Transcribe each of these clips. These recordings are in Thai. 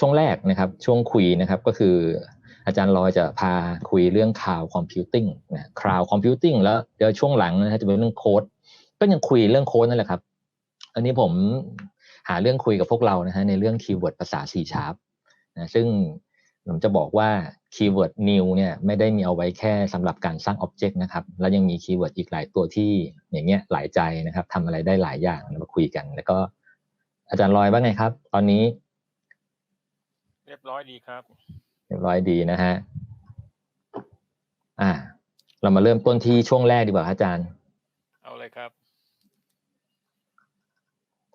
ช่วงแรกนะครับช่วงคุยนะครับก็คืออาจารย์ลอยจะพาคุยเรื่องข่าวคอมพิวติ้งนะข่าวคอมพิวติ้งแล้วเดี๋ยวช่วงหลังนะฮะจะเป็นเรื่องโค้ดก็ยังคุยเรื่องโค้ดนั่นแหละครับ อันนี้ผมหาเรื่องคุยกับพวกเรานะฮะในเรื่องคีย์เวิร์ดภาษา C Sharp นะซึ่งผมจะบอกว่าคีย์เวิร์ด new เนี่ยไม่ได้มีเอาไว้แค่สำหรับการสร้างอ็อบเจกต์นะครับ แล้วยังมีคีย์เวิร์ดอีกหลายตัวที่อย่างเงี้ยหลายใจนะครับทำอะไรได้หลายอย่างมาคุยกัน แล้วก็อาจารย์ลอยว่าไงครับ ตอนนี้ เรียบร้อยดีครับ เรียบร้อยดีนะฮะอ่า เรามาเริ่มต้นที่ช่วงแรกดีกว่าครับอาจารย์ เอาเลยครับ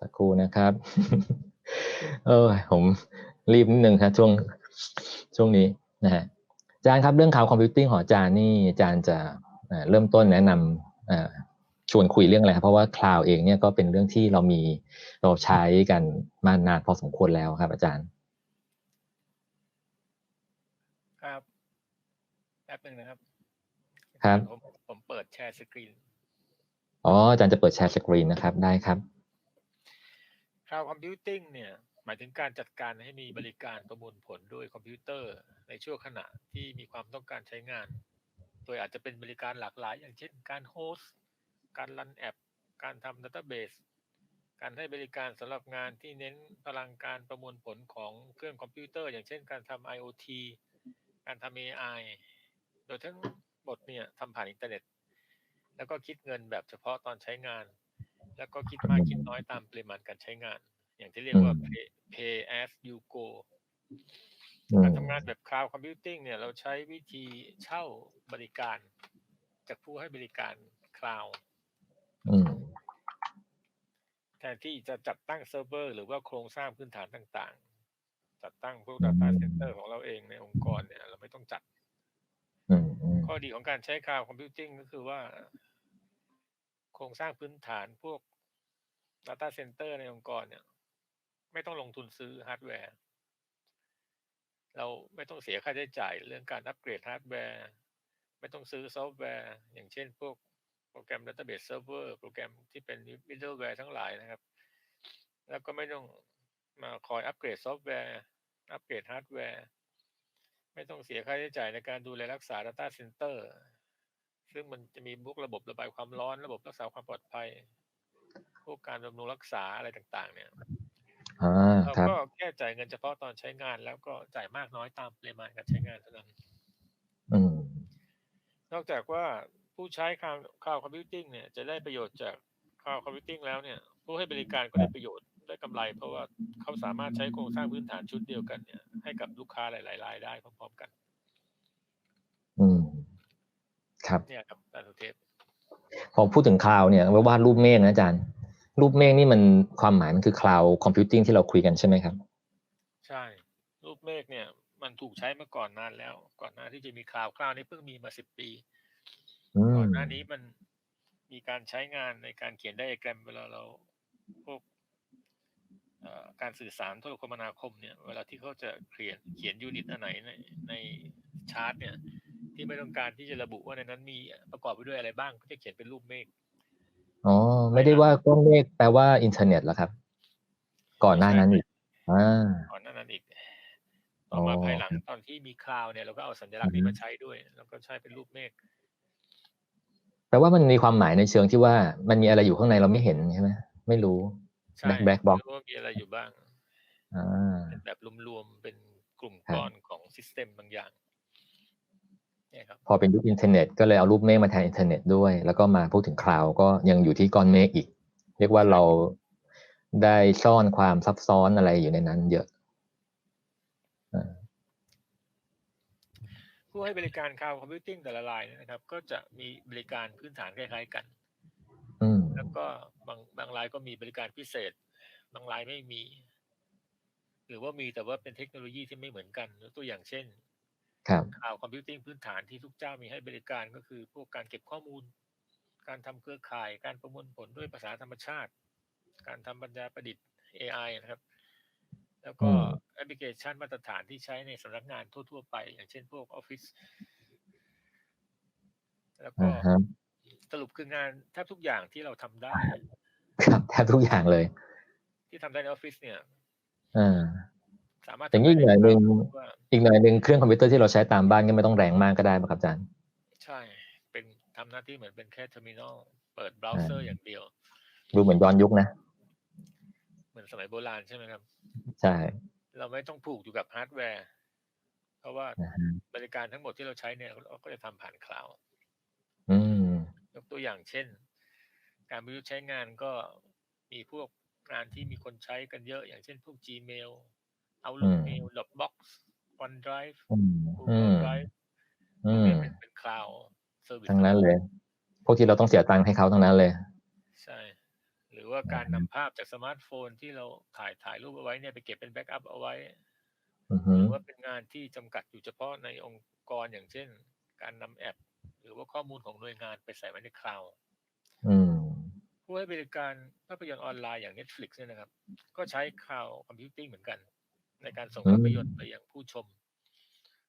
สักครู่นะครับ เออผมรีบนิดนึงครับช่วงช่วงนี้นะฮะอาจารย์ครับเรื่องข่าวคอมพิวติ้งของอาจารย์นี่อาจารย์จะเอ่อเริ่มต้นแนะนำเอ่อชวนคุยเรื่องอะไรครับเพราะว่าคลาวเองเนี่ยก็เป็นเรื่องที่เรามีเราใช้กันมานานพอสมควรแล้วครับ อาจารย์ ครับแป๊บหนึ่งนะครับ ครับผมผมเปิดแชร์สกรีน อ๋ออาจารย์จะเปิดแชร์สกรีนนะครับ ได้ครับคลาวคอมพิวติ้งเนี่ย หมายถึงการจัดการให้มีบริการประมวลผลด้วยคอมพิวเตอร์ ในช่วงขณะที่มีความต้องการใช้งาน โดยอาจจะเป็นบริการหลากหลาย อย่างเช่น การโฮสต์การรันแอป การทำดัตต้าเบสการให้บริการสำหรับงานที่เน้นพลังการประมวลผลของเครื่องคอมพิวเตอร์ อย่างเช่นการทำ IoT การทำ AI โดยทั้งหมดเนี่ยทำผ่านอินเทอร์เน็ต แล้วก็คิดเงินแบบเฉพาะตอนใช้งาน แล้วก็คิดมากคิดน้อยตามปริมาณการใช้งาน อย่างที่เรียกว่า pay, pay as you go อืมการทำงานแบบ cloud computing เนี่ยเราใช้วิธีเช่าบริการจากผู้ให้บริการ cloud อืมแทนที่จะจัดตั้งเซิร์ฟเวอร์หรือว่าโครงสร้างพื้นฐานต่าง ๆ จัดตั้งพวก Data Center ของเราเองในองค์กรเนี่ย เราไม่ต้องจัดอืมอืม ข้อดีของการใช้ cloud computing ก็คือว่า โครงสร้างพื้นฐานพวก Data Center ในองค์กรเนี่ย ไม่ต้องลงทุนซื้อฮาร์ดแวร์ เราไม่ต้องเสียค่าใช้จ่ายเรื่องการอัปเกรดฮาร์ดแวร์ ไม่ต้องซื้อซอฟต์แวร์ อย่างเช่นพวกโปรแกรม Database Server โปรแกรมที่เป็น Middleware ทั้งหลายนะครับ แล้วก็ไม่ต้องมาคอยอัปเกรดซอฟต์แวร์ อัปเกรดฮาร์ดแวร์ ไม่ต้องเสียค่าใช้จ่ายในการดูแลรักษา Data Center ซึ่งมันจะมีพวกระบบระบายความร้อนระบบรักษาความปลอดภัย พวกการบำรุงรักษาอะไรต่างๆ เนี่ยอ่าเราครับก็แค่จ่ายเงินเฉพาะตอนใช้งาน แล้วก็จ่ายมากน้อยตามปริมาณการใช้งานเท่านั้นอืมนอกจากว่าผู้ใช้คลาวคลาวคอมพิวติ้งเนี่ยจะได้ประโยชน์จากคลาวคอมพิวติ้งแล้วเนี่ย ผู้ให้บริการก็ได้ประโยชน์ได้ กำไร เพราะว่าเขาสามารถใช้โครงสร้างพื้นฐานชุดเดียวกันเนี่ย ให้กับลูกค้าหลายๆรายได้พร้อมๆกัน อืม ครับเนี่ยครับอาจารย์สุเทพพอพูดถึงคลาวเนี่ยว่าวาดรูปเมฆนะอาจารย์ รูปเมฆนี่มันความหมายมันคือคลาวคอมพิวติ้งที่เราคุยกันใช่ไหมครับ ใช่ รูปเมฆเนี่ย มันถูกใช้มาก่อนนานแล้ว ก่อนหน้าที่จะมีคลาวคลาวนี่เพิ่งมีมาสิบปีอืมก่อนหน้านี้มันมีการใช้งานในการเขียนไดอะแกรมเวลาเราพวกเอ่อ การสื่อสารโทรคมนาคมเนี่ยเวลาที่เขาจะเขียนเขียนยูนิตอันไหนในในชาร์ตเนี่ย ที่ไม่ต้องการที่จะระบุว่าในนั้นมีประกอบไปด้วยอะไรบ้างก็จะเขียนเป็นรูปเมฆอ๋อไม่ได้ว่าก้อนเมฆแปลว่าอินเทอร์เน็ตแล้วครับ ก่อนหน้านั้นอีกอ่าก่อนหน้านั้นอีกต่อมาอ๋อภายหลังตอนที่มีคลาวด์เนี่ยเราก็เอาสัญลักษณ์นี้มาใช้ด้วย แล้วก็ใช้เป็นรูปเมฆแปลว่ามันมีความหมายในเชิงที่ว่ามันมีอะไรอยู่ข้างในเราไม่เห็นใช่ไหมไม่รู้ ใช่ Black black box ไม่รู้ว่ามีอะไรอยู่บ้างอ่าเป็นแบบรวมๆ เป็นกลุ่มครับก้อนของซิสเต็มบางอย่างเนี่ยครับพอเป็นยุคอินเทอร์เน็ตก็เลยเอารูปเมฆมาแทนอินเทอร์เน็ตด้วย แล้วก็มาพูดถึงคลาวก็ยังอยู่ที่ก้อนเมฆอีก เรียกว่าเราได้ซ่อนความซับซ้อนอะไรอยู่ในนั้น เยอะผู้ให้บริการคลาวด์คอมพิวติ้งแต่ละรายเนี่ยนะครับ ก็จะมีบริการพื้นฐานคล้ายๆกันอืม แล้วก็บางบางรายก็มีบริการพิเศษ บางรายไม่มี หรือว่ามีแต่ว่าเป็นเทคโนโลยีที่ไม่เหมือนกันยกตัวอย่างเช่นครับคลาวด์คอมพิวติ้งพื้นฐานที่ทุกเจ้ามีให้บริการก็คือ พวกการเก็บข้อมูล การทำเครือข่าย การประมวลผลด้วยภาษาธรรมชาติ การทำปัญญาประดิษฐ์ AI นะครับ แล้วก็อืมแอปพลิเคชันมาตรฐานที่ใช้ในสำนักงานทั่ว ๆ ไป อย่างเช่นพวก Office แล้วก็อ่าฮะ สรุปคืองานแทบทุกอย่างที่เราทำได้ ครับแทบทุกอย่างเลย ที่ทำได้ในออฟฟิศเนี่ยอ่าสาามารถอย่างนี้อีกหน่อยหนึ่งว่าอีกหน่อยหนึ่งเครื่องคอมพิวเตอร์ที่เราใช้ตามบ้านก็ไม่ต้องแรงมากก็ได้ป่ะครับอาจารย์ ใช่ เป็นทำหน้าที่เหมือนเป็นแค่เทอร์มินอลเปิดเบราว์เซอร์อย่างเดียว ดูเหมือนย้อนยุคนะ เหมือนสมัยโบราณใช่ไหมครับ ใช่ เราไม่ต้องผูกอยู่กับฮาร์ดแวร์ เพราะว่านะฮะบริการทั้งหมดที่เราใช้เนี่ยเราก็จะทำผ่านคลาวด์อืม ยกตัวอย่างเช่น การประยุกต์ใช้งานก็มีพวกงานที่มีคนใช้กันเยอะ อย่างเช่นพวก Gmail Outlook อืม Mail Dropbox OneDrive อืมอื Google ม Drive พอืวกมเนี้เป็นเป็นคลาวด์เซอร์วิสทั้งนั้นเลย พวกที่เราต้องเสียตังค์ให้เขาทั้งนั้นเลย ใช่ หรือว่าการนำภาพจากสมาร์ทโฟนที่เราถ่ายถ่ายรูปเอาไว้เนี่ยไปเก็บเป็นแบ็กอัพเอาไว้อือหฮึรือว่าเป็นงานที่จำกัดอยู่เฉพาะในองค์กรอย่างเช่น การนำแอป หรือว่าข้อมูลของหน่วยงานไปใส่ไว้ในคลาวด์อืมผู้ให้บริการภาพยนตร์ออนไลน์อย่าง Netflix เนี่ยนะครับ ก็ใช้คลาวด์คอมพิวติ้งเหมือนกัน ในการส่งอืมภาพยนตร์ไปยังผู้ชม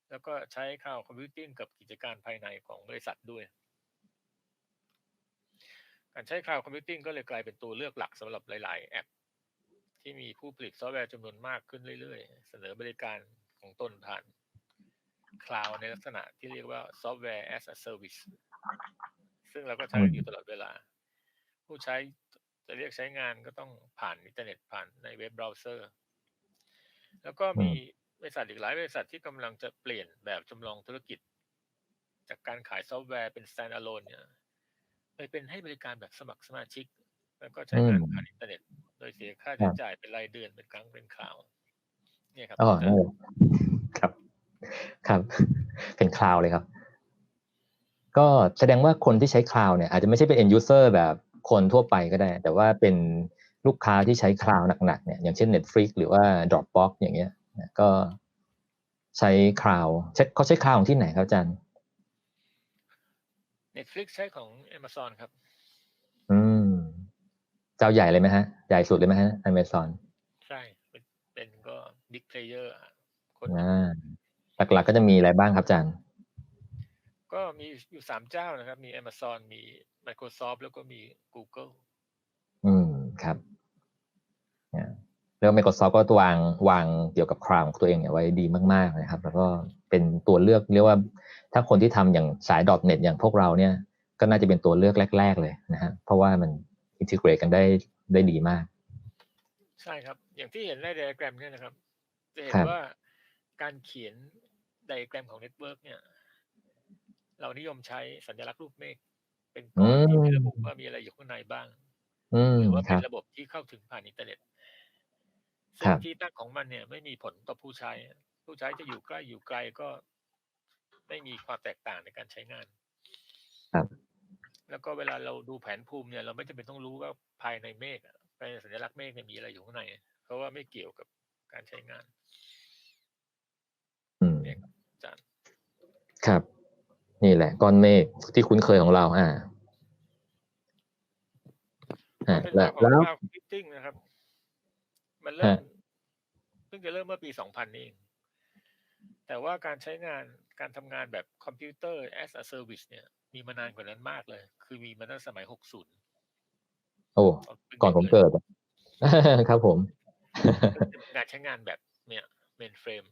แล้วก็ใช้คลาวด์คอมพิวติ้งกับกิจการภายในของบริษัทด้วย การใช้คลาวด์คอมพิวติ้งก็เลยกลายเป็นตัวเลือกหลักสำหรับหลาย ๆ แอป ที่มีผู้ผลิตซอฟต์แวร์จำนวนมากขึ้นเรื่อย ๆ เสนอบริการของตนผ่าน คลาวด์ในลักษณะที่เรียกว่าซอฟต์แวร์ as a service ซึ่งเราก็ใช้กันอยู่ตลอดเวลา ผู้ใช้จะเรียกใช้งานก็ต้องผ่านอินเทอร์เน็ตผ่านในเว็บเบราว์เซอร์ แล้วก็มีบริษัทอีกหลายบริษัทที่กำลังจะเปลี่ยนแบบจำลองธุรกิจ จากการขายซอฟต์แวร์เป็น standalone เนี่ยไปเป็นให้บริการแบบสมัครสมาชิก แล้วก็ใช้งานอืมผ่านอินเทอร์เน็ต โดยเสียค่าใช้จ่ายเป็นรายเดือนเป็นครั้งเป็นคราว เนี่ยครับ ครับครับ เป็นคลาวเลยครับ ก็แสดงว่าคนที่ใช้คลาวเนี่ยอาจจะไม่ใช่เป็น end user แบบคนทั่วไปก็ได้ แต่ว่าเป็นลูกค้าที่ใช้คลาวหนักๆเนี่ยอย่างเช่น Netflix หรือว่า Dropbox อย่างเงี้ยนะก็ใช้คลาวใช้เขาใช้คลาวที่ไหนครับอาจารย์ Netflix ใช้ของ Amazon ครับ อืม เจ้าใหญ่เลยไหมฮะ ใหญ่สุดเลยไหมฮะ Amazon ใช่ เป็นเป็นก็ big player อะคน หนึ่งอ่าหลักๆก็จะมีอะไรบ้างครับอาจารย์ ก็มีอยู่สามเจ้านะครับ มี Amazon มี Microsoft แล้วก็มี Google อืมครับเนี่ยแล้ว Microsoft ก็วางวางเกี่ยวกับคลาวของตัวเองเนี่ยไว้ดีมากๆนะครับ แล้วก็เป็นตัวเลือกเรียกว่า ถ้าคนที่ทำอย่างสาย .NET อย่างพวกเราเนี่ย ก็น่าจะเป็นตัวเลือกแรก ๆ เลยนะฮะเพราะว่ามันอินทิเกรตกันได้ได้ดีมาก ใช่ครับ อย่างที่เห็นในไดอะแกรมเนี่ยนะครับ จะเห็นครับว่าการเขียน ไดอะแกรมของเน็ตเวิร์กเนี่ย เรานิยมใช้สัญลักษณ์รูปเมฆเป็นก้อนที่มีระบุว่ามีอะไรอยู่ข้างในบ้างอืมหรือว่าคเป็นรับระบบที่เข้าถึงผ่านอินเทอร์เน็ตคซึ่รังบที่ตั้งของมันเนี่ย ไม่มีผลต่อผู้ใช้ ผู้ใช้จะอยู่ใกล้อยู่ไกลก็ไม่มีความแตกต่างในการใช้งาน ครับ แล้วก็เวลาเราดูแผนภูมิเนี่ย เราไม่จำเป็นต้องรู้ว่าภายในเมฆอะภายในสัญลักษณ์เมฆเนี่ยมีอะไรอยู่ข้างใน เพราะว่าไม่เกี่ยวกับการใช้งานอืมเนี่ยครับ อาจารย์ ครับ นี่แหละ ก้อนเมฆที่คุ้นเคยของเรา อ่าอ่าเป็นแล้เรื่วองของแล้ว cloud computing นะครับ มันเริ่มฮะเพิ่งจะเริ่มเมื่อปี2000นี่เอง แต่ว่าการใช้งานการทำงานแบบคอมพิวเตอร์ as a service เนี่ย มีมานานกว่านั้นมากเลย คือมีมาตั้งสมัย60โอ้ตอนก่อนผมด็ๆลยเกิดครับผม การใช้งานแบบเนี่ยเมนเฟรม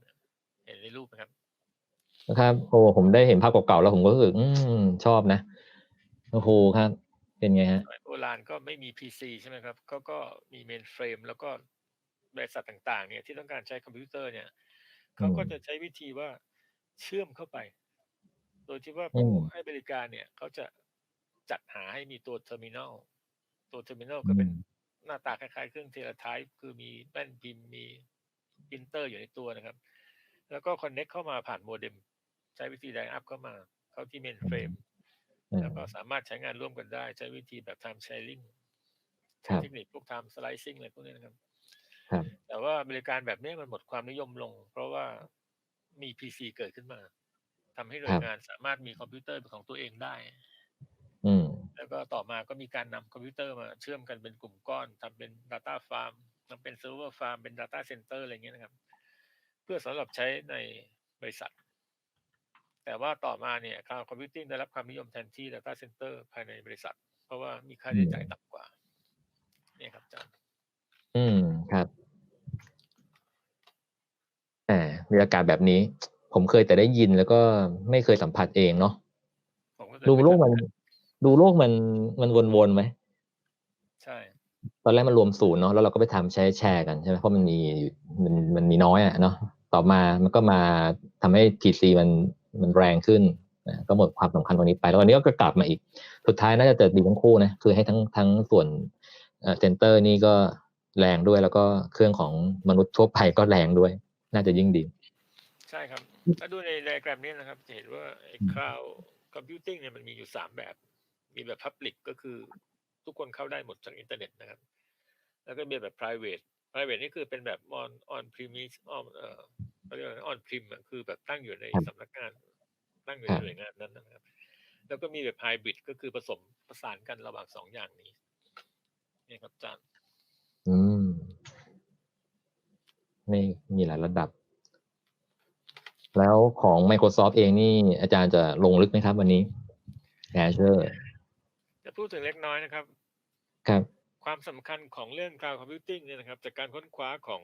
เห็นในรูปไหมครับ นะครับโอ้ผมได้เห็นภาพเก่าๆแล้วผมก็รู้สึกอืมชอบนะโอ้โหครับ เป็นไงฮะสมัยโบราณก็ไม่มี PC ใช่ไหมครับเขาก็มีเมนเฟรมแล้วก็บริษัทต่างๆ เนี่ยที่ต้องการใช้คอมพิวเตอร์เนี่ยเขาก็จะใช้วิธีว่าเชื่อมเข้าไป โดยที่ว่าผู้อืมให้บริการเนี่ยเขาจะจัดหาให้มีตัวเทอร์มินอลตัวเทอร์มินอลก็เป็นหน้าตาคล้ายๆ เครื่องเทเลไทป์คือมีแป้นพิมพ์มีปรินเตอร์อยู่ในตัวนะครับ แล้วก็คอนเน็กเข้ามาผ่านโมเด็ม ใช้วิธีไดอัพเข้ามา เข้าที่เมนเฟรมอืมแล้วก็สามารถใช้งานร่วมกันได้ ใช้วิธีแบบ time sharing ครัใช้บเทคนิคพวก time slicing อะไรพวกนี้นะครับครับ แต่ว่าบริการแบบนี้มันหมดความนิยมลง เพราะว่ามี PC เกิดขึ้นมาทำให้หน่วยงานสามารถมีคอมพิวเตอร์เป็นของตัวเองได้ อืมแล้วก็ต่อมาก็มีการนำคอมพิวเตอร์มาเชื่อมกันเป็นกลุ่มก้อนทำเป็น Data Farm ทำเป็น Server Farm เป็น Data Center อะไรเงี้ยนะครับ เพื่อสำหรับใช้ในบริษัท แต่ว่าต่อมาเนี่ย Cloud Computing ได้รับความนิยมแทนที่ Data Center ภายในบริษัท เพราะว่ามีค่าใช้จ่ายต่ำกว่า เนี่ยครับอาจารย์อืมครับอ่าบรรยากาศแบบนี้ ผมเคยแต่ได้ยินแล้วก็ไม่เคยสัมผัสเองเนาะผมก็เคยดูไปโลกมันทำงาดูโลกมันมันวนๆไหมใช่ ตอนแรกมันรวมศูนย์เนาะแล้วเราก็ไปทำใช้แชร์กันใช่ไหมเพราะมันมีอยู่มันมันมีน้อยอะเนาะต่อมามันก็มาทำให้ PC มัน มันแรงขึ้นนะก็หมดความสำคัญตรงนี้ไปแล้ววันนี้ก็กลับมาอีก สุดท้ายน่าจะเกิดดีทั้งคู่นะคือให้ทั้งทั้งส่วนเซนเตอร์นี่ก็แรงด้วยแล้วก็เครื่องของมนุษย์ทั่วไปก็แรงด้วย น่าจะยิ่งดี ใช่ครับ ถ้าดูในไดอะแกรมนี้นะครับ จะเห็นว่าไอ้ cloud computing เนี่ยมันมีอยู่สามแบบ มีแบบ public ก็คือทุกคนเข้าได้หมดจากอินเทอร์เน็ตนะครับ แล้วก็มีแบบ private private นี่คือเป็นแบบ on on premise on เอ่อ เขาเรียกว่า on prim อะคือแบบตั้งอยู่ในครับสำนักงาน ตั้งอยู่ครัในบหน่วยงานนั้นนะครับ แล้วก็มีแบบ hybrid ก็คือผสมประสานกันระหว่างสองอย่างนี้นี่ครับอาจารย์อืมนี่มีหลายระดับ แล้วของ Microsoft เองนี่ อาจารย์จะลงลึกไหมครับวันนี้ Azure จะพูดถึงเล็กน้อยนะครับ ครับ ความสำคัญของเรื่อง cloud computing เนี่ยนะครับ จากการค้นคว้าของ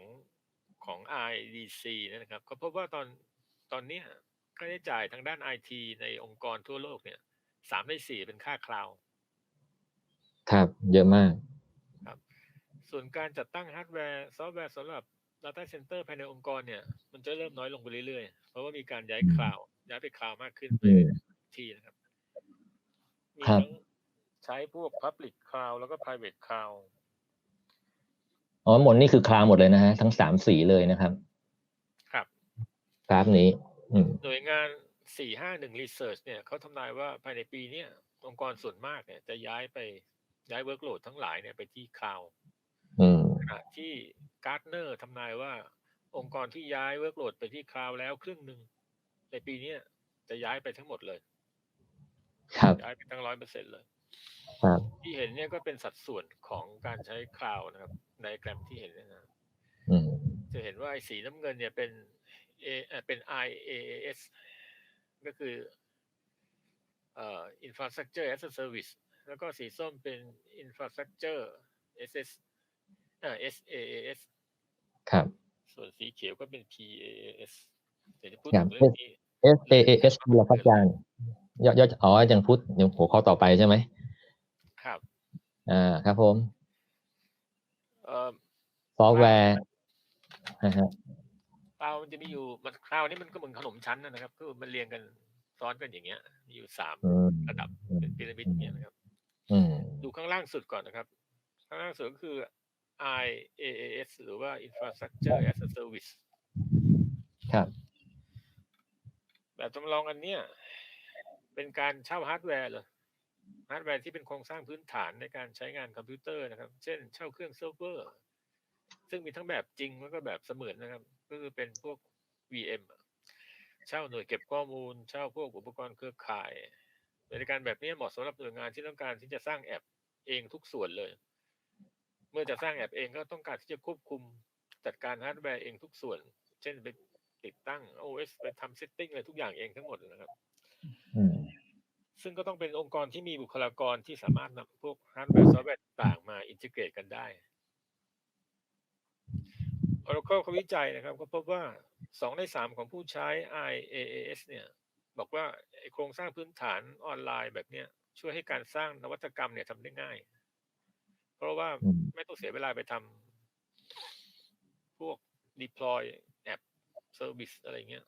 ของ IDC เนี่ยนะครับ ก็พบว่าตอนตอนเนี้ยค่าใช้จ่ายทางด้าน IT ในองค์กรทั่วโลกเนี่ยสามในสี่เป็นค่าคลาวด์ครับ เยอะมากส่วนการจัดตั้งฮาร์ดแวร์ซอฟต์แวร์สำหรับ Data Center ภายในองค์กรเนี่ย มันจะเริ่มน้อยลงไปเรื่อยๆ เพราะว่ามีการย้ายคลาวด์ย้ายไปคลาวด์มากขึ้นไปอืมที่นะครับมีครับทั้งใช้พวก Public Cloud แล้วก็ Private Cloud อ๋อหมดนี่คือคลาวหมดเลยนะฮะทั้งสามสีเลยนะครับ ครับกราฟนี้ อืม หน่วยงาน 451 Research เนี่ยเขาทำนายว่าภายในปีเนี้ยองค์กรส่วนมากเนี่ยจะย้ายไปย้ายเวิร์กโหลดทั้งหลายเนี่ยไปที่คลาวด์อืม ขณะที่การ์ดเนอร์ทำนายว่าองค์กรที่ย้ายเวิร์กโหลดไปที่คลาวด์แล้วครึ่งหนึ่งในปีเนี้ยจะย้ายไปทั้งหมดเลย ครับ ย้ายไปทั้งร้อยเปอร์เซ็นเลยครับ ที่เห็นเนี่ยก็เป็นสัดส่วนของการใช้คลาวด์นะครับในแกรมที่เห็นเนยนะอืมจะเห็นว่าไอ้สีน้ำเงินเนี่ยเป็น A เอ่อเป็น IaaS ก็คือเอ่อ infrastructure as a service แล้วก็สีส้มเป็น infrastructure SS เอ่อ SaaS ครับ ส่วนสีเขียวก็เป็น PaaS เดี๋ยวจะพูดครัถึบงเรื่องนี้ S A A S คืออะไรครับอาจารย์ยอดยอดอ๋อยังพูดยังหัวข้อต่อไปใช่ไหมครับ อ่าครับผมเอ่อซอฟต์แวร์นะฮะคลาวมันจะมีอยู่มันคลาวนี่มันก็เหมือนขนมชั้นนะนะครับคือมันเรียงกันซ้อนกันอย่างเงี้ย มีอยู่สามอืมระดับเป็นพีระมิดเนี่ยนะครับอืมดูข้างล่างสุดก่อนนะครับ ข้างล่างสุดก็คือ IaaS หรือว่า Infrastructure as a Service ครับ แบบจำลองอันเนี้ยเป็นการเช่าฮาร์ดแวร์เลย ฮาร์ดแวร์ที่เป็นโครงสร้างพื้นฐานในการใช้งานคอมพิวเตอร์นะครับ เช่น เช่าเครื่องเซิร์ฟเวอร์ ซึ่งมีทั้งแบบจริงแล้วก็แบบเสมือนนะครับ ก็คือเป็นพวก VM เช่าหน่วยเก็บข้อมูล เช่าพวกอุปกรณ์เครือข่าย บริการแบบนี้เหมาะสำหรับหน่วยงานที่ต้องการที่จะสร้างแอปเองทุกส่วนเลย เมื่อจะสร้างแอปเองก็ต้องการที่จะควบคุมจัดการฮาร์ดแวร์เองทุกส่วน เช่นไปติดตั้ง OS ไปทำเซตติ้งอะไรทุกอย่างเองทั้งหมดนะครับ ซึ่งก็ต้องเป็นองค์กรที่มีบุคลากรที่สามารถนำพวกฮาร์ดแวร์ซอฟต์แวร์ต่างๆมาอินทิเกรตกันได้ Oracle เขาวิจัยนะครับ ก็พบว่าสองในสามของผู้ใช้ IaaS เนี่ย บอกว่าไอ้โครงสร้างพื้นฐานออนไลน์แบบเนี้ยช่วยให้การสร้างนวัตกรรมเนี่ยทำได้ง่าย เพราะว่าอืมไม่ต้องเสียเวลาไปทำพวก deploy แอป service อะไรเงี้ย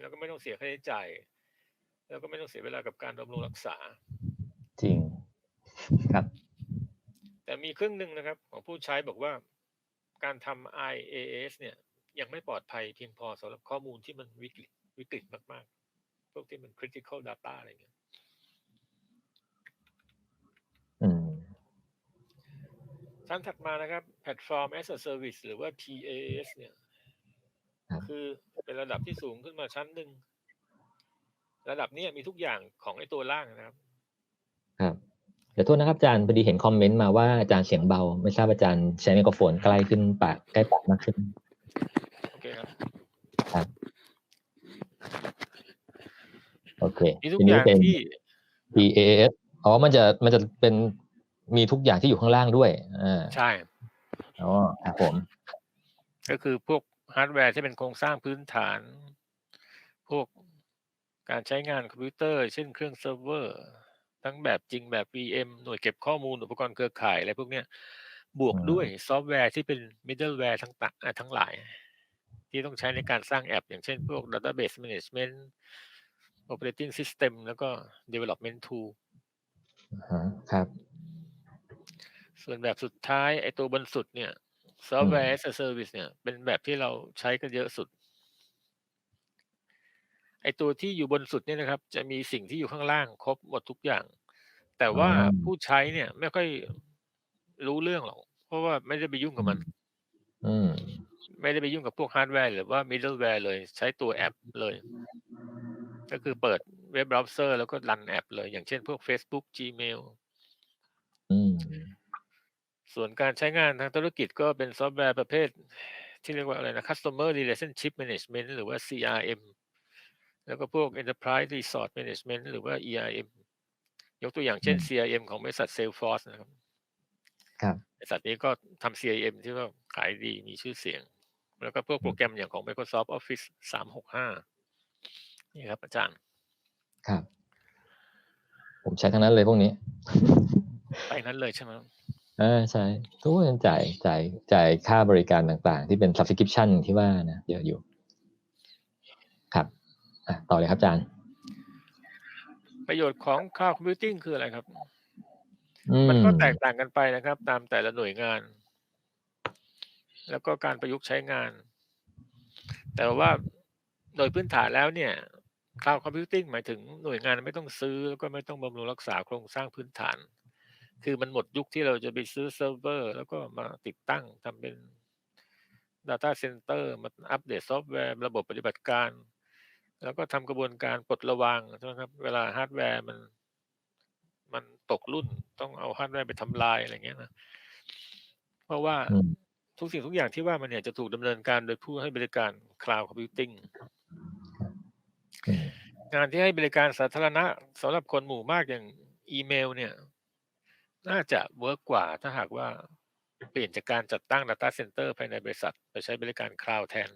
แล้วก็ไม่ต้องเสียค่าใช้จ่าย แล้วก็ไม่ต้องเสียเวลากับการบำรุงรักษา จริงครับ แต่มีครึ่งหนึ่งนะครับ ของผู้ใช้บอกว่า การทำ IaaS เนี่ย ยังไม่ปลอดภัยเพียงพอสำหรับข้อมูลที่มันวิกฤตวิกฤตมากๆ พวกที่มัน critical data อะไรเงี้ยอืมชั้นถัดมานะครับ Platform as a Service หรือว่า PaaS เนี่ยครับคือเป็นระดับที่สูงขึ้นมาชั้นหนึ่ง ระดับเนี้ยมีทุกอย่างของไอ้ตัวล่างนะครับ ครับเดี๋ยวโทษนะครับอาจารย์พอดีเห็นคอมเมนต์มาว่าอาจารย์เสียงเบา ไม่ทราบอาจารย์ใช้ไมโครโฟนใกล้ขึ้นปากใกล้ปากมากขึ้นโอเคครับครับโอเคมีทุกทีอนี้ย่างเป็นที่ PaaS อ๋อมันจะมันจะเป็นมีทุกอย่างที่อยู่ข้างล่างด้วยอ่าใช่อ๋อครับผม ก็คือพวกฮาร์ดแวร์ที่เป็นโครงสร้างพื้นฐาน พวก การใช้งานคอมพิวเตอร์ เช่นเครื่องเซิร์ฟเวอร์ ทั้งแบบจริงแบบ VM หน่วยเก็บข้อมูลอุปกรณ์เครือข่ายอะไรพวกเนี้ยบวกอืมด้วยซอฟต์แวร์ที่เป็น middleware ทั้งตะอ่าทั้งหลาย ที่ต้องใช้ในการสร้างแอป อย่างเช่นพวก database management operating system แล้วก็ development tool อ่าฮะครับ ส่วนแบบสุดท้ายไอ้ตัวบนสุดเนี่ย software as a service เนี่ย เป็นแบบที่เราใช้กันเยอะสุด ไอ้ตัวที่อยู่บนสุดเนี่ยนะครับ จะมีสิ่งที่อยู่ข้างล่างครบหมดทุกอย่าง แต่ว่าอืมผู้ใช้เนี่ยไม่ค่อยรู้เรื่องหรอก เพราะว่าไม่ได้ไปยุ่งกับมัน อืมไม่ได้ไปยุ่งกับพวกฮาร์ดแวร์หรือว่า middleware เลย ใช้ตัวแอปเลย ก็คือเปิดเว็บเบราว์เซอร์แล้วก็รันแอปเลย อย่างเช่นพวก Facebook Gmail อืมส่วนการใช้งานทางธุรกิจก็เป็นซอฟต์แวร์ประเภท ที่เรียกว่าอะไรนะ Customer Relationship Management หรือว่า CRM แล้วก็พวก Enterprise Resource Management หรือว่า ERM ยกตัวอย่างเช่นอืม CRM ของบริษัท Salesforce นะครับครับบริษัทนี้ก็ทำ CRM ที่ว่าขายดีมีชื่อเสียง แล้วก็พวกโปรแกรมอย่างของ Microsoft Office 365 นี่ครับอาจารย์ ครับ ผมใช้ทั้งนั้นเลยพวกนี้ ไปนั้นเลยใช่ไหมอ่าใช่ทุกคนจ่ายจ่ายจ่ายค่าบริการต่างๆ ที่เป็น subscription ที่ว่านะเยอะอยู่ ครับอะ ต่อเลยครับอาจารย์ ประโยชน์ของ Cloud Computing คืออะไรครับอืมันก็แตกต่างกันไปนะครับ ตามแต่ละหน่วยงาน แล้วก็การประยุกต์ใช้งาน แต่ว่าโดยพื้นฐานแล้วเนี่ย Cloud Computing หมายถึงหน่วยงานไม่ต้องซื้อแล้วก็ไม่ต้องบำรุงรักษาโครงสร้างพื้นฐาน คือมันหมดยุคที่เราจะไปซื้อเซิร์ฟเวอร์ แล้วก็มาติดตั้งทำเป็น Data Center มาอัปเดตซอฟต์แวร์ ระบบปฏิบัติการ แล้วก็ทำกระบวนการปลดระวางใช่ไหมครับ เวลาฮาร์ดแวร์มัน มันตกรุ่นต้องเอาฮาร์ดแวร์ไปทำลายอะไรเงี้ยนะ เพราะว่าอืมทุกสิ่งทุกอย่างที่ว่ามันเนี่ยจะถูกดำเนินการโดยผู้ให้บริการ Cloud Computing อืมงานที่ให้บริการสาธารณะสำหรับคนหมู่มากอย่างอีเมล เนี่ย น่าจะเวิร์กกว่าถ้าหากว่าเปลี่ยนจากการจัดตั้ง Data Center ภายในบริษัท ไปใช้บริการคลาวด์แทน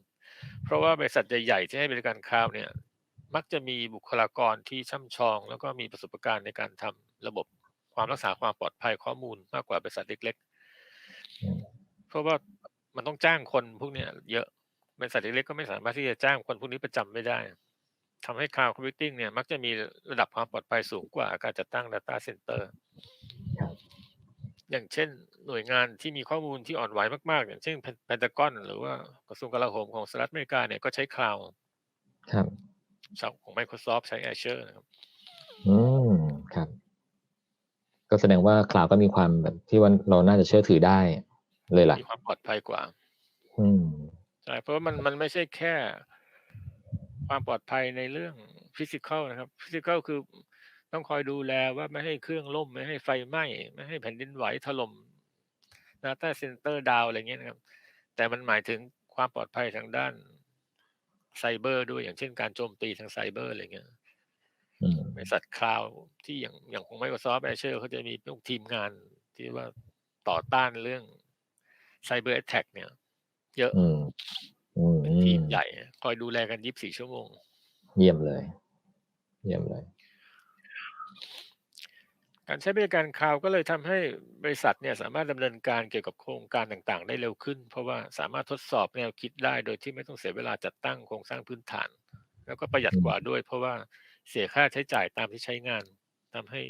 เพราะว่าบริษัทใหญ่ๆที่ให้บริการคลาวด์เนี่ย มักจะมีบุคลากรที่ช่ำชอง แล้วก็มีประสบการณ์ในการทำระบบความรักษาความปลอดภัยข้อมูลมากกว่าบริษัทเล็กอืมๆเพราะว่ามันต้องจ้างคนพวกเนี้ยเยอะบริษัทเล็กๆก็ไม่สามารถที่จะจ้างคนพวกนี้ประจำไม่ได้ทำให้ Cloud Computing เนี่ยมักจะมีระดับความปลอดภัยสูงกว่าการจัดตั้ง Data Center อย่างเช่น หน่วยงานที่มีข้อมูลที่อ่อนไหวมากๆ อย่างเช่นเพนตากอนหรือว่ากระทรวงกลาโหมของสหรัฐอเมริกาเนี่ยก็ใช้คลาวด์ครับ ของ Microsoft ใช้ Azure นะครับ อืมครับ ก็แสดงว่าคลาวก็มีความแบบที่ว่าเราน่าจะเชื่อถือได้เลยล่ะ มีความปลอดภัยกว่า อืมใช่เพราะว่ามันมันไม่ใช่แค่ ความปลอดภัยในเรื่องฟิสิกอลนะครับฟิสิกอลคือต้องคอยดูแลว่าไม่ให้เครื่องล่ม ไม่ให้ไฟไหม้ ไม่ให้แผ่นดินไหวถล่ม Data Center ดาวอะไรเงี้ยนะครับ แต่มันหมายถึงความปลอดภัยทางด้าน ไซเบอร์ด้วยอย่างเช่นการโจมตีทางไซเบอร์อะไรเงี้ยอืมบริษัทคลาวที่อย่างอย่างของ Microsoft Azure เขาจะมีพวกทีมงานที่ว่าต่อต้านเรื่องไซเบอร์แอ t แทกเนี่ย เยอะอืมอืมเป็นทีมใหญ่ คอยดูแลกัน24ชั่วโมง เยี่ยมเลย เยี่ยมเลย การใช้บริการคลาวก็เลยทำให้บริษัทเนี่ยสามารถดำเนินการเกี่ยวกับโครงการต่างๆ ได้เร็วขึ้น เพราะว่าสามารถทดสอบแนวคิดได้โดยที่ไม่ต้องเสียเวลาจัดตั้งโครงสร้างพื้นฐาน แล้วก็ประหยัดกว่าด้วย เพราะว่าเสียค่าใช้จ่ายตามที่ใช้งานทำให้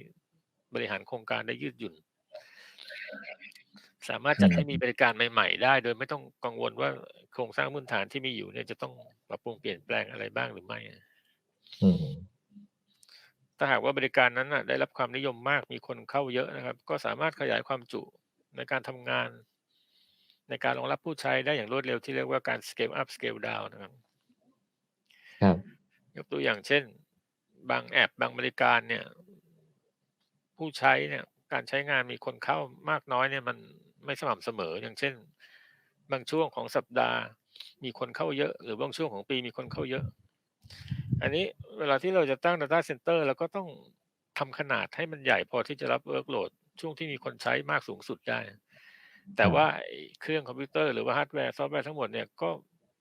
บริหารโครงการได้ยืดหยุ่น สามารถจัดให้มีบริการใหม่ ๆ ได้ โดยไม่ต้องกังวลว่าโครงสร้างพื้นฐานที่มีอยู่เนี่ยจะต้องปรับปรุงเปลี่ยนแปลงอะไรบ้างหรือไม่ อืม ถ้าหากว่าบริการนั้นน่ะได้รับความนิยมมากมีคนเข้าเยอะนะครับ ก็สามารถขยายความจุในการทำงาน ในการรองรับผู้ใช้ได้อย่างรวดเร็วที่เรียกว่าการ scale up scale down นะครับครับยกตัวอย่างเช่น บางแอปบางบริการเนี่ย ผู้ใช้เนี่ย การใช้งานมีคนเข้ามากน้อยเนี่ย มันไม่สม่ำเสมอ อย่างเช่น บางช่วงของสัปดาห์ มีคนเข้าเยอะ หรือบางช่วงของปีมีคนเข้าเยอะ อันนี้เวลาที่เราจะตั้ง Data Center เราก็ต้องทำขนาดให้มันใหญ่พอที่จะรับ workload ช่วงที่มีคนใช้มากสูงสุดได้ แต่ว่าไอ้เครื่องคอมพิวเตอร์หรือว่าฮาร์ดแวร์ซอฟต์แวร์ทั้งหมดเนี่ยก็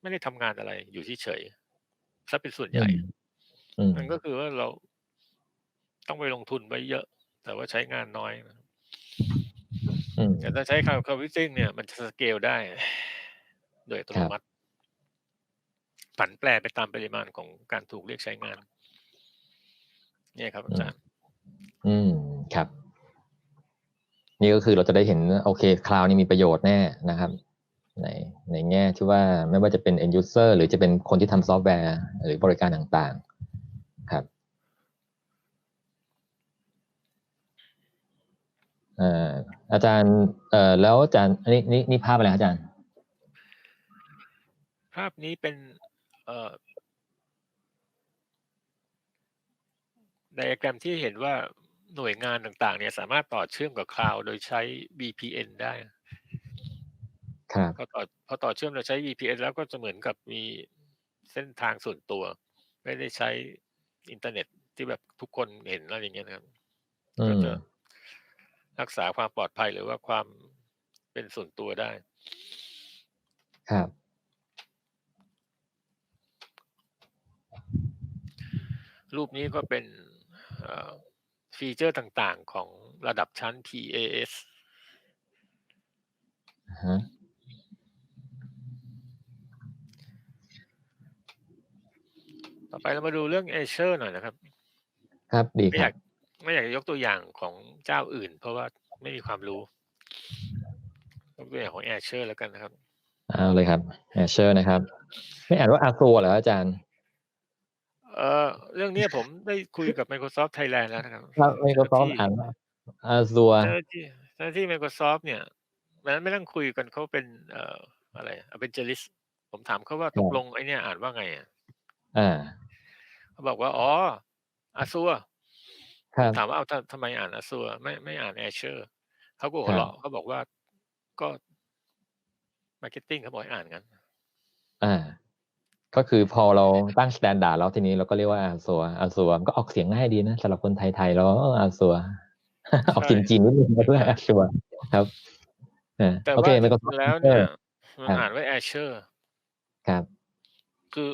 ไม่ไม่ได้ทำงานอะไรอยู่เฉยๆซะเป็นส่วนอืใหญ่มอืมมันก็คือว่าเราต้องไปลงทุนไว้เยอะ แต่ว่าใช้งานน้อยนะครับอืมแต่ถ้าใช้ Cloud Computing เนี่ยมันจะสเกลได้ โดยอัตคโนรับมัติ ผันแปรไปตามปริมาณของการถูกเรียกใช้งาน เนี่ยครับอือามจารย์อืมครับ นี่ก็คือเราจะได้เห็นโอเคคลาวด์นี่มีประโยชน์แน่นะครับ ในในแง่ที่ว่าไม่ว่าจะเป็น end user หรือจะเป็นคนที่ทำซอฟต์แวร์หรือบริการต่างๆ ครับเอ่ออาจารย์เอ่อแล้วอาจารย์อันนี้นี่นี่ภาพอะไรครับอาจารย์?ภาพนี้เป็น เอ่อ diagram ที่เห็นว่าหน่วยงานต่างๆ เนี่ยสามารถต่อเชื่อมกับคลาวด์โดยใช้ VPN ได้ครับพอต่อพอต่อเชื่อมโดยใช้ VPN แล้วก็จะเหมือนกับมีเส้นทางส่วนตัว ไม่ได้ใช้อินเทอร์เน็ตที่แบบทุกคนเห็นอะไรอย่างเงี้ยนะครับอืก็มจะรักษาความปลอดภัยหรือว่าความเป็นส่วนตัวได้ ครับ รูปนี้ก็เป็นเอ่อฟีเชอร์ต่างๆของระดับชั้น PaaS อะฮะต่อไปเรามาดูเรื่อง Azure หน่อยนะครับ ครับดีไม่คอรัยาบ กไม่อยากจะยกตัวอย่างของเจ้าอื่น เพราะว่าไม่มีความรู้ ยกตัวอย่างของ Azure แล้วกันนะครับ เอาเลยครับ Azure นะครับ ไม่อ่านว่า Azure เหรอครับอาจารย์? เอ่อเรื่องเนี้ยผมได้คุยกับ Microsoft Thailand แล้วนะครับครับเจ้าหน้า Microsoft ที่อ่านว่า Azure เจ้าหน้าที่เจ้าหน้าที่ Microsoft เนี่ยวันนั้นไม่นั่งคุยกันเขาเป็น เอ่ออะไร Evangelist ผมถามเขาว่าครัตกบลงไอ้เนี่ยอ่านว่าไงอะ?อาเขาบอกว่า อ๋อ Azure ครผับมถามว่าอ้าวททำไมอ่าน Azure ไม่ไม่อ่าน Azure เขาก็หัควรับเราะเขาบอกว่าก็ Marketing เขาบอกให้อ่านงั้นอา ก็คือพอเราตั้งสแตนดาร์ดแล้วทีนี้เราก็เรียกว่า Azure Azure มันก็ออกเสียงง่ายดีนะสำหรับคนไทยๆเราก็เออ Azure ออกใช่เสียงจีนนิดหนึ่งก็ด้วย Azure ครับอาแต่โอวเค่าจริ Microsoft งๆแล้วเนี่ Azure ยมันครับอ่านว่า Azure ครับ คือ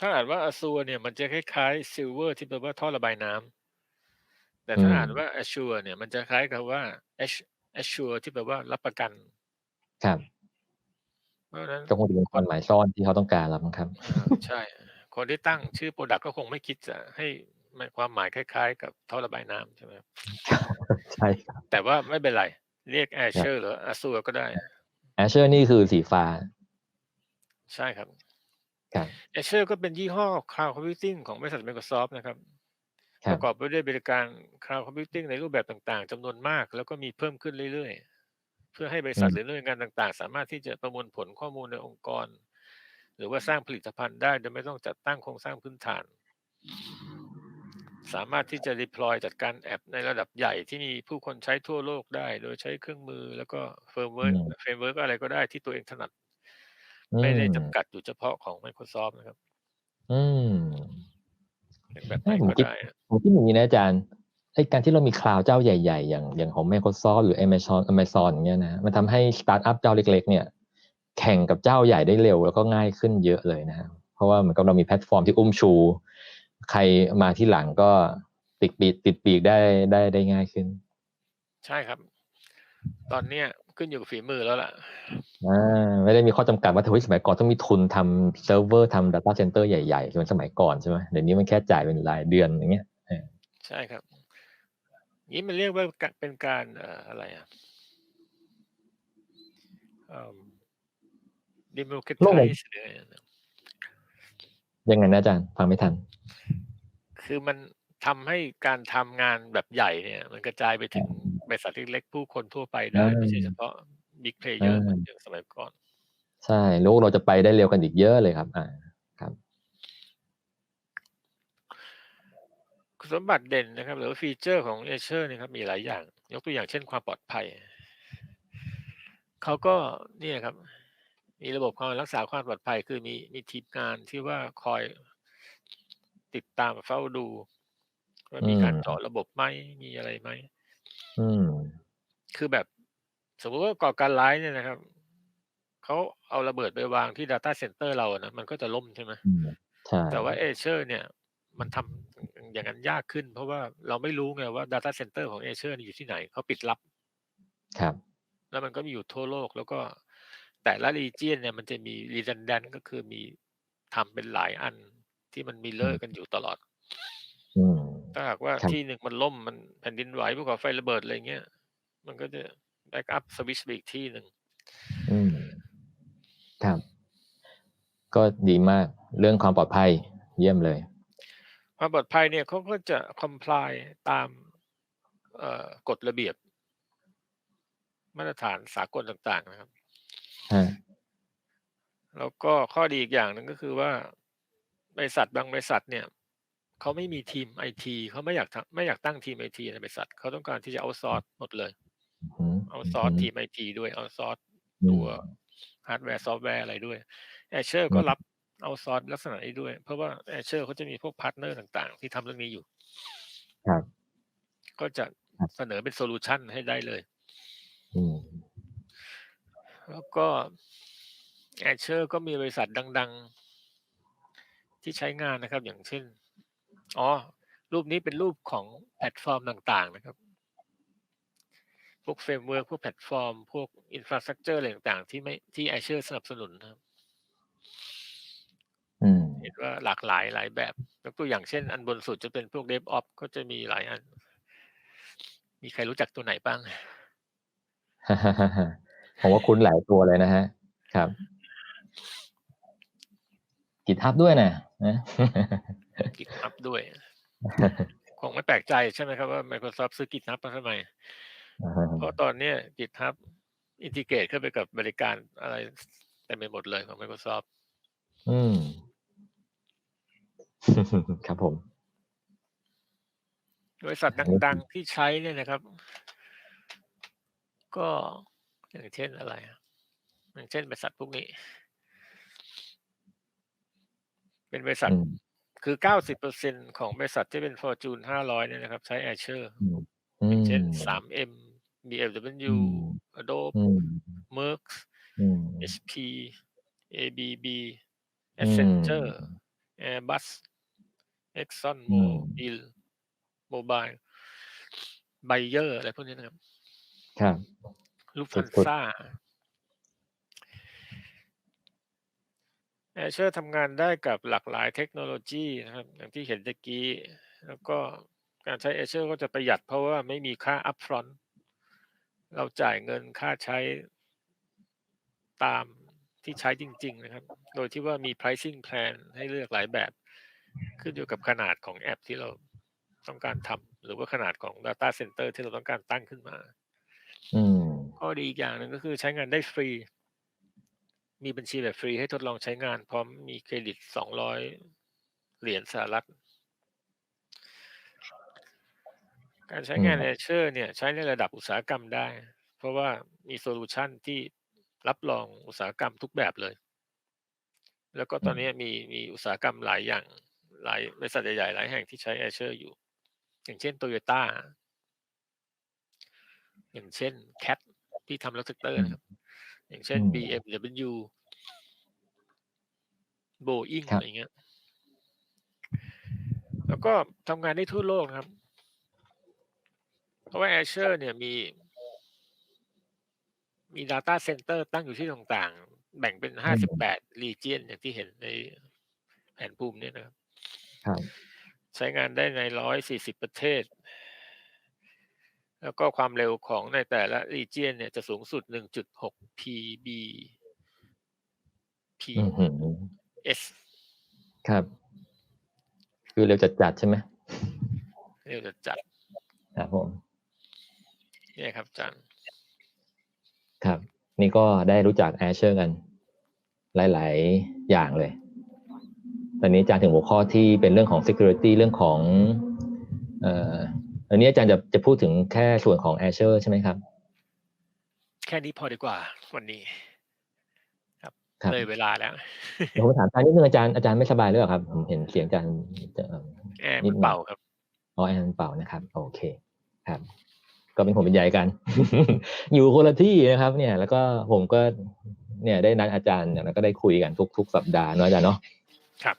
ถ้าอ่านว่า Azure เนี่ยมันจะคล้ายๆ Silver ที่แปลว่าท่อระบายน้ำแต่อืถ้าอ่านมว่า Azure เนี่ยมันจะคล้ายกับว่า Ass Assure ที่แปลว่ารับประกัน ครับเพ ราะฉะนั้นก็คงจะเป็นคความนหมายซ่อนที่เขาต้องการแล้วมั้งครับอาใช่ คนที่ตั้งชื่อพรอดักต์ก็คงไม่คิดจะให้มความหมายคล้าย ๆ กับท่อระบายน้ำใช่ไหมครับ?ใช่ครับแต่ว่าไม่เป็นไร เรียกครับ Azure หรือ Azure ก็ได้ Azure นี่คือสีฟ้า ใช่ครับครับ Azure ก็เป็นยี่ห้อ Cloud Computing ของบริษัท Microsoft นะครับครปับระกอบไปด้วยบริการ Cloud Computing ในรูปแบบต่างๆจำนวนมาก แล้วก็มีเพิ่มขึ้นเรื่อยๆ เพื่อให้บริอืษัทมหรือหน่วยงานต่าง ๆ สามารถที่จะประมวลผลข้อมูลในองค์กร หรือว่าสร้างผลิตภัณฑ์ได้โดยไม่ต้องจัดตั้งโครงสร้างพื้นฐาน สามารถที่จะ deploy จัดการแอปในระดับใหญ่ที่มีผู้คนใช้ทั่วโลกได้ โดยใช้เครื่องมือแล้วก็เฟรมอืเวิร์กมเฟรมเวิร์กอะไรก็ได้ที่ตัวเองถนัดอืไม่ได้มจำกัดอยู่เฉพาะของ Microsoft นะครับ อืมเป็นแบบไหเอนอผมก็คิดได้อะผมคิดอย่างงี้นะอาจารย์ไอ้ การที่เรามีคลาวด์เจ้าใหญ่ ๆ อย่างอย่างของ Microsoft หรือ Amazon Amazon อย่างเงี้ยนะครับมันทำให้สตาร์ตอัปเจ้าเล็ก ๆ เนี่ย แข่งกับเจ้าใหญ่ได้เร็วแล้วก็ง่ายขึ้นเยอะเลยนะครับเพราะว่าเหมือนกับเรามีแพลตฟอร์มที่อุ้มชู ใครมาทีหลังก็ติดปีกติดปีกได้ได้ได้ง่ายขึ้น ใช่ครับ ตอนเนี้ยขึ้นอยู่กับฝีมือแล้วล่ะอาไม่ได้มีข้อจำกัดว่าโอ้โฮสมัยก่อนต้องมีทุนทำเซิร์ฟเวอร์ทำ Data Center ใหญ่ๆเหมือนสมัยก่อนใช่ไหม?เดี๋ยวนี้มันแค่จ่ายเป็นรายเดือนอย่างเงี้ยเออใช่ครับ งี้มันเรียกว่ากะเป็นการเอ่ออะไรอะเอ่อโลกแห่ง democratize หรืออะไรนั่นน่ะยังไงนะอาจารย์ฟังไม่ทัน คือมันทำให้การทำงานแบบใหญ่เนี่ย มันกระจายไปถึงบริษัทเล็กๆผู้คนทั่วไปเอได้อไม่ใช่เฉพาะ Big เอ Player เหมือนออย่างสมัยก่อน ใช่โลกเราจะไปได้เร็วกันอีกเยอะเลยครับอา ครับ คุณ สมบัติเด่นนะครับ หรือว่าฟีเชอร์ของ Azure เนี่ยครับมีหลายอย่าง ยกตัวอย่างเช่นความปลอดภัย เขาก็เนี่ยครับ มีระบบความรักษาความปลอดภัย คือมีมีทีมงานที่ว่าคอยติดตามเฝ้าดูว่าอืมีมการเจาะระบบไหมมีอะไรไหมอืมคือแบบ สมมุติว่าก่อการร้ายเนี่ยนะครับเขาเอาระเบิดไปวางที่ Data Center เราอะนะมันก็จะล่มใช่ไหมอืมใช่แต่ว่า Azure เนี่ย มันทำอย่างนั้นยากขึ้น เพราะว่าเราไม่รู้ไงว่า Data Center ของ Azure เนี่ยอยู่ที่ไหน เขาปิดลับ ครับ แล้วมันก็มีอยู่ทั่วโลกแล้วก็แต่ละ region เนี่ยมันจะมี redundant ก็คือมีทำเป็นหลายอันที่มันมีเลอร์กันอยู่ตลอดอืมถ้าหากว่าครับที่หนึ่งมันล่มมันแผ่นดินไหวภูเขาไฟระเบิดอะไรเงี้ยมันก็จะแบ็กอัพสวิตช์ไปอีกที่หนึ่งอืมครับ ก็ดีมากเรื่องความปลอดภัยเยี่ยมเลย ความปลอดภัยเนี่ยเขาก็จะ comply ตามเอ่อกฎระเบียบ มาตรฐานสากลต่าง ๆ นะครับฮะแล้วก็ข้อดีอีกอย่างหนึ่งก็คือว่าบริษัทบางบริษัทเนี่ยเขาไม่มีทีมไอทีเขาไม่อยากทำไม่อยากตั้งทีมไอทีในบริษัทเขาต้องการที่จะเอาซอร์สหมดเลยอืมเอาซอร์สทีมไอทีด้วยเอาซอร์สอืมตัวฮาร์ดแวร์ซอฟต์แวร์อะไรด้วย Azure ก็รับ เอาซอร์สลักษณะนี้ด้วย เพราะว่า Azure เขาจะมีพวกพาร์ทเนอร์ต่างๆ ที่ทำเรื่องนี้อยู่ ครับ ก็จะครับเสนอเป็นโซลูชันให้ได้เลยอืมแล้วก็ Azure ก็มีบริษัทดัง ๆ ที่ใช้งานนะครับ อย่างเช่น อ๋อ รูปนี้เป็นรูปของแพลตฟอร์มต่าง ๆ นะครับ พวกเฟรมเวิร์กพวกแพลตฟอร์ม พวกอินฟราสตรักเจอร์อะไรต่าง ๆ ที่ไม่ที่ Azure สนับสนุนนะครับอืม เห็นว่าหลากหลายหลายแบบยกตัวอย่างเช่น อันบนสุดจะเป็นพวก DevOps ก็จะมีหลายอัน มีใครรู้จักตัวไหนบ้างผมว่าคุ้นหลายตัวเลยนะฮะ ครับกิทับด้วยนะนะ GitHub ด้วย คงไม่แปลกใจใช่ไหมครับว่า Microsoft ซื้อ GitHub มาทำไมเพราะตอนเนี้ย GitHub อินทิเกรตเข้าไปกับบริการอะไรเต็มไปหมดเลยของ Microsoft อืม ครับผมบริษัทอันนี้ดังๆที่ใช้เนี่ยนะครับ ก็อย่างเช่นอะไรอะอย่างเช่นบริษัทพวกนี้ เป็นบริษัทอืมคือ90%ของบริษัทที่เป็น Fortune 500เนี่ยนะครับ ใช้ Azure อืมอือย่างมเช่น 3M BMW อืม Adobe อืม Merck อืม HP ABB อืม Accenture Airbus Exxon อื ม Mobil Mobile Bayer อะไรพวกนี้นะครับ ครับลูกสุพัดนๆซ่า Azure ทำงานได้กับหลากหลายเทคโนโลยีนะครับ อย่างที่เห็นตะกี้ แล้วก็การใช้ Azure ก็จะประหยัดเพราะว่าไม่มีค่า upfront เราจ่ายเงินค่าใช้ตามที่ใช้จริง ๆ นะครับ โดยที่ว่ามี pricing plan ให้เลือกหลายแบบ ขึ้นอยู่กับขนาดของแอปที่เราต้องการทำหรือว่าขนาดของ Data Center ที่เราต้องการตั้งขึ้นมาอืมข้อดีอีกอย่างหนึ่งก็คือใช้งานได้ฟรี มีบัญชีแบบฟรีให้ทดลองใช้งาน พร้อมมีเครดิต200เหรียญสหรัฐ การใช้งานอืม Azure เนี่ย ใช้ในระดับอุตสาหกรรมได้ เพราะว่ามีโซลูชันที่รับรองอุตสาหกรรมทุกแบบเลย แล้วก็ตอนนี้มีมีอุตสาหกรรมหลายอย่าง หลายบริษัทใหญ่ๆหลายแห่งที่ใช้ Azure อยู่ อย่างเช่น Toyota อย่างเช่น Cat ที่ทำรถแท็กเตอร์นะครับ อย่างเช่นอืม BMW Boeing ครับอะไรเงี้ย แล้วก็ทำงานได้ทั่วโลกนะครับ เพราะว่า Azure เนี่ยมี มี Data Center ตั้งอยู่ที่ต่างๆ แบ่งเป็น 58 region อย่างที่เห็นในแผนภูมิเนี่ยนะครับ ครับใช้งานได้ใน140ประเทศ แล้วก็ความเร็วของในแต่ละ region เนี่ยจะสูงสุด1.6 PB อืมหืม PS ครับ คือเร็วจัดๆใช่ไหมเร็วจัดครับผมๆเนี่ยครับอาจารย์ครับ นี่ก็ได้รู้จัก Azure กัน หลาย ๆ อย่างเลย ตอนนี้อาจารย์ถึงหัวข้อที่เป็นเรื่องของ security เรื่องของเอ่ออันนี้อาจารย์จะจะพูดถึงแค่ส่วนของ Azure ใช่ไหมครับ แค่นี้พอดีกว่าวันนี้ ครับครับเลยเวลาแล้วเดี๋ยวผมถามอาจารย์นิดนึงอาจารย์อาจารย์ไม่สบายหรือเปล่าครับ ผมเห็นเสียงอาจารย์จะเอ่อแอร์นิมัดนหน่อยเป่าครับอ๋อแอนเปล่านะครับ โอเคครับ ก็เป็นผมเป็นใหญ่กัน อยู่คนละที่นะครับ เนี่ย แล้วก็ผมก็เนี่ยได้นัดอาจารย์เนี่ยแล้วก็ได้คุยกันทุกทุกสัปดาห์เนาะอาจารย์เนาะ ครับ